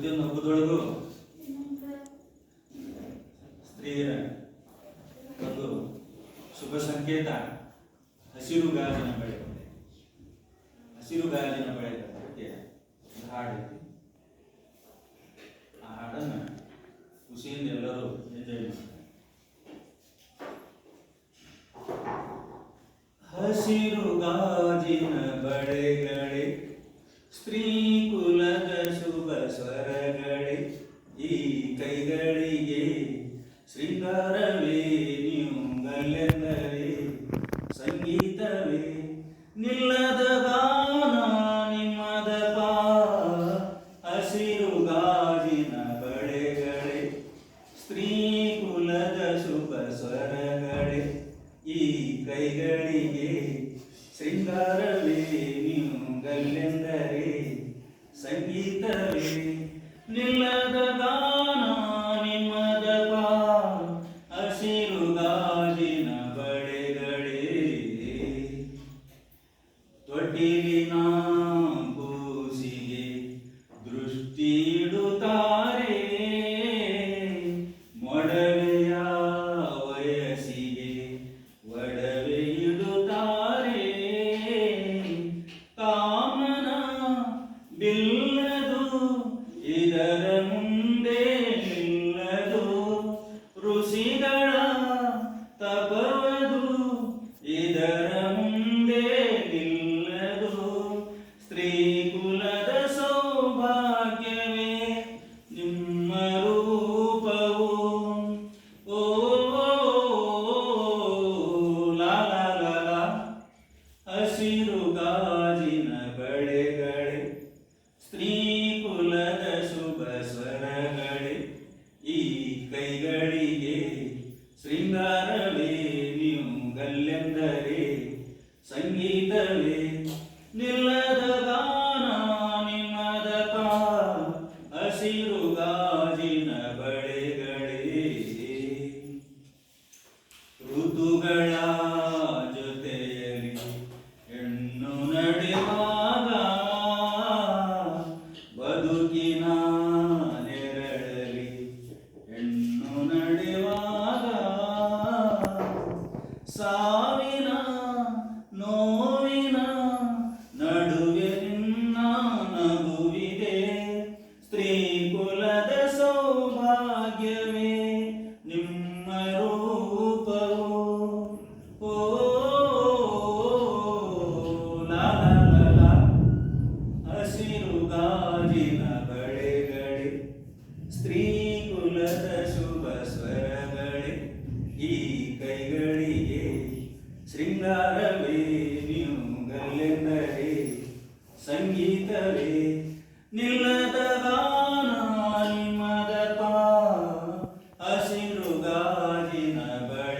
ಪ್ರತಿಯೊಂದು ಹಬ್ಬದೊಳಗೂ ಸ್ತ್ರೀಯರ ಒಂದು ಶುಭ ಸಂಕೇತ ಹಸಿರು ಗಾಜಿನ ಬಳೆ ಹಸಿರು ಗಾಜಿನ ಬಳೆ ಒಂದು ಹಾಡು ಐತಿ ಆ ಹಾಡನ್ನ ಖುಷಿಯಿಂದ ಎಲ್ಲರೂ ಎಂಜಾಯ್ ಮಾಡ್ತಾರೆ. ಹಸಿರು ಗಾಜಿನ ಬಳೆಗಳೇ, ಸ್ತ್ರೀ ಸ್ವರಗಳೇ ಈ ಕೈಗಳಿಗೆ ಶೃಂಗಾರವೇ ನಿಯುಂಗಲೆಂದರೆ ಸಂಗೀತವೇ. ನಿಲ್ಲದ ಗಾನ ನಿಮ್ಮದ ಪಾ ಹಸಿರು ಗಾಜಿನ ಬಳೆಗಳೇ ಸ್ತ್ರೀ ಕುಲದ ಶುಭ ಸ್ವರಗಳೇ, ಈ ಕೈಗಳಿಗೆ ಶೃಂಗಾರವೇ ನಿಯುಂಗಲೆಂದರೆ ತೊಟ್ಟಿಲಿನ ಕೂಸಿಗೆ ದೃಷ್ಟಿ ಇಡುತ್ತಾರೆ ಮೊಡವೆಯ ವಯಸ್ಸಿಗೆ ಒಡವೆ ಇಡುತ್ತಾರೆ. ಕಾಮನ ಬಿಲ್ಲದು ಹಸಿರು ಗಾಜಿನ ಬಳೆಗಳೇ ಸ್ತ್ರೀ ಕುಲದ ಶುಭ ಸ್ವರಗಳೇ, ಈ ಕೈಗಳಿಗೆ ಶೃಂಗಾರವೇ ನೀವು ಗಲ್ಲೆಂದರೆ ಸಂಗೀತವೇ ನಿಲ್ಲದ ಗಾನ ನಿಮ್ಮದ ಹಸಿರು ಗಾಜಿನ ಬಳೆಗಳೇ. ಋತುಗಳ ಶೃಂಗಾರವೇ ನೀವುಗಲ್ಲೆಂದರೆ ಸಂಗೀತವೇ ನಿಲ್ಲದ ಗಾನ ನಿಮ್ಮದ ಹಸಿರು ಗಾಜಿನ ಬಳಿ